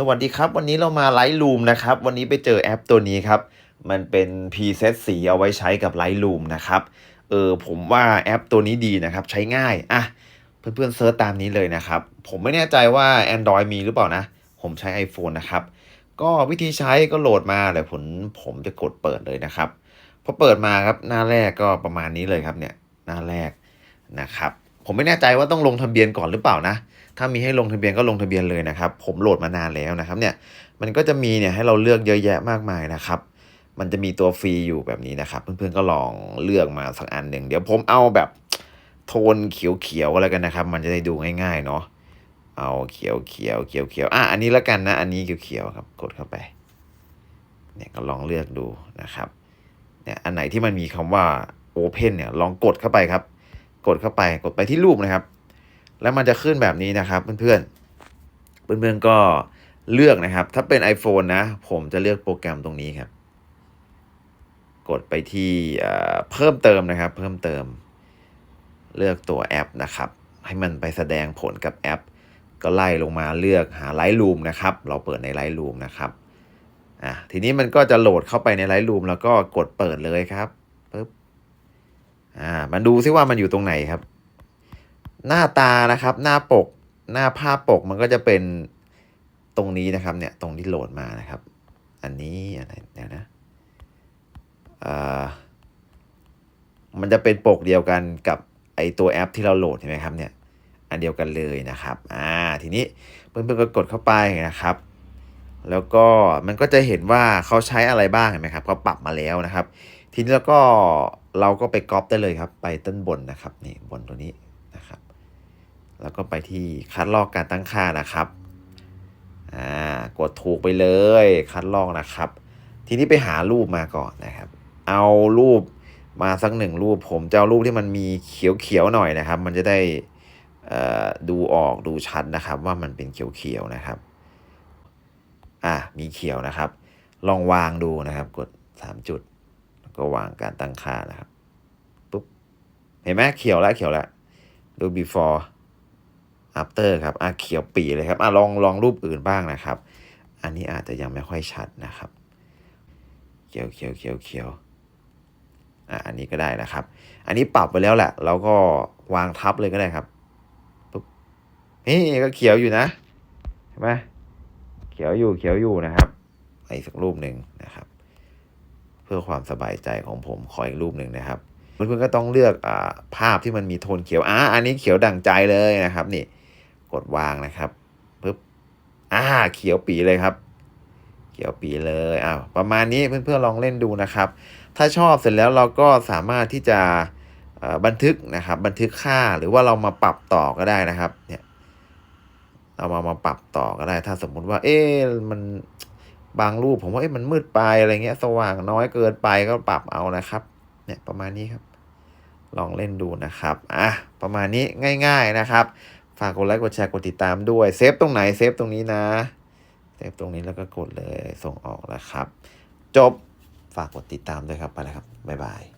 สวัสดีครับ วันนี้เรามาไลท์ o ูมนะครับ วันนี้ไปเจอแอปตัวนี้ครับ มันเป็นพรีเซตสีเอาไว้ใช้กับไลท์ o ูมนะครับ เออผมว่าแอปตัวนี้ดีนะครับ ใช้ง่าย อะ เพื่อนๆเซิร์ชตามนี้เลยนะครับ ผมไม่แน่ใจว่า Android มีหรือเปล่านะ ผมใช้ iPhone นะครับ ก็วิธีใช้ก็โหลดมาเดี๋ยวผมผมจะกดเปิดเลยนะครับ พอเปิดมาครับหน้าแรกก็ประมาณนี้เลยครับเนี่ย หน้าแรกนะครับ ผมไม่แน่ใจว่าต้องลงทะเบียนก่อนหรือเปล่านะ ถ้ามีให้ลงทะเบียนก็ลงทะเบียนเลยนะครับ ผมโหลดมานานแล้วนะครับเนี่ยมันก็จะมีเนี่ยให้เราเลือกเยอะแยะมากมายนะครับมันจะมีตัวฟรีอยู่แบบนี้นะครับ เพื่อนๆก็ลองเลือกมาสักอันหนึ่งเดี๋ยวผมเอาแบบโทนเขียวๆอะไรกันนะครับ มันจะได้ดูง่ายๆเนาะเอาเขียวเขียวเขียวเขียวอะอันนี้แล้วกันนะ อันนี้เขียวๆครับ กดเข้าไป เนี่ยก็ลองเลือกดูนะครับ เนี่ยอันไหนที่มันมีคำว่า Open เนี่ยลองกดเข้าไปครับ กดเข้าไปกดไปที่รูปนะครับ แล้วมันจะขึ้นแบบนี้นะครับเพื่อนๆ เพื่อนๆก็เลือกนะครับ ถ้าเป็น iPhone นะ ผมจะเลือกโปรแกรมตรงนี้ครับ กดไปที่เพิ่มเติมนะครับ เพิ่มเติม เลือกตัวแอปนะครับ ให้มันไปแสดงผลกับแอป ก็ไล่ลงมาเลือกหา Lightroom นะครับ เราเปิดใน Lightroom นะครับอะทีนี้มันก็จะโหลดเข้าไปใน Lightroom แล้วก็กดเปิดเลยครับปึ๊บอ่ามันดูซิว่ามันอยู่ตรงไหนครับ หน้าตานะครับ หน้าปก หน้าภาพปกมันก็จะเป็นตรงนี้นะครับ เนี่ย ตรงที่โหลดมานะครับ อันนี้อะไรเดี๋ยวนะมันจะเป็นปกเดียวกันกับไอตัวแอปที่เราโหลดเห็นไหมครับเนี่ย อันเดียวกันเลยนะครับ อ่า ทีนี้เพื่อนๆก็กดเข้าไปนะครับ แล้วก็มันก็จะเห็นว่าเขาใช้อะไรบ้างเห็นไหมครับเขาปรับมาแล้วนะครับ ทีนี้แล้วก็เราก็ไปก๊อปได้เลยครับ ไปต้นบนนะครับ นี่บนตัวนี้ แล้วก็ไปที่คัดลอกการตั้งค่านะครับอ่ากดถูกไปเลยคัดลอกนะครับ ทีนี้ไปหารูปมาก่อนนะครับ เอารูปมาสักหนึ่งรูป ผมจะเอารูปที่มันมีเขียวๆหน่อยนะครับ มันจะได้ดูออกดูชัดนะครับ ว่ามันเป็นเขียวๆนะครับอ่ามีเขียวนะครับ ลองวางดูนะครับ กดสามจุด แล้วก็วางการตั้งค่านะครับปุ๊บเห็นไหมเขียวแล้วเขียวแล้วดู before after ครับอะเขียวปีเลยครับอะลองลองรูปอื่นบ้างนะครับ อันนี้อาจจะยังไม่ค่อยชัดนะครับ เขียวเขียวเขียวเขียวอะอันนี้ก็ได้นะครับ อันนี้ปรับไปแล้วแหละ เราก็วางทับเลยก็ได้ครับปุ๊บนี่ก็เขียวอยู่นะเห็นไหมเขียวอยู่เขียวอยู่นะครับอีกสักรูปหนึ่งนะครับ เพื่อความสบายใจของผมขออีกรูปหนึ่งนะครับเพื่อนๆก็ต้องเลือกอภาพที่มันมีโทนเขียวอ่าอันนี้เขียวดั่งใจเลยนะครับ นี่ กดวางนะครับปึ๊บอ่าเขียวปีเลยครับ เขียวปีเลยอ้าวประมาณนี้เพื่อนๆลองเล่นดูนะครับ ถ้าชอบเสร็จแล้วเราก็สามารถที่จะบันทึกนะครับ บันทึกค่าหรือว่าเรามาปรับต่อก็ได้นะครับเนี่ยเรามามาปรับต่อก็ได้ ถ้าสมมุติว่า เอ๊ะมันบางรูปผมว่าเอ๊ะมันมืดไปอะไรเงี้ย สว่างน้อยเกินไปก็ปรับเอานะครับ เนี่ยประมาณนี้ครับ ลองเล่นดูนะครับอะประมาณนี้ง่าย ๆนะครับ ฝากกดไลค์กดแชร์กดติดตามด้วยเซฟตรงไหนเซฟตรงนี้นะเซฟตรงนี้แล้วก็กดเลยส่งออกแล้วครับ จบฝากกดติดตามด้วยครับไปแล้วครับบ๊ายบาย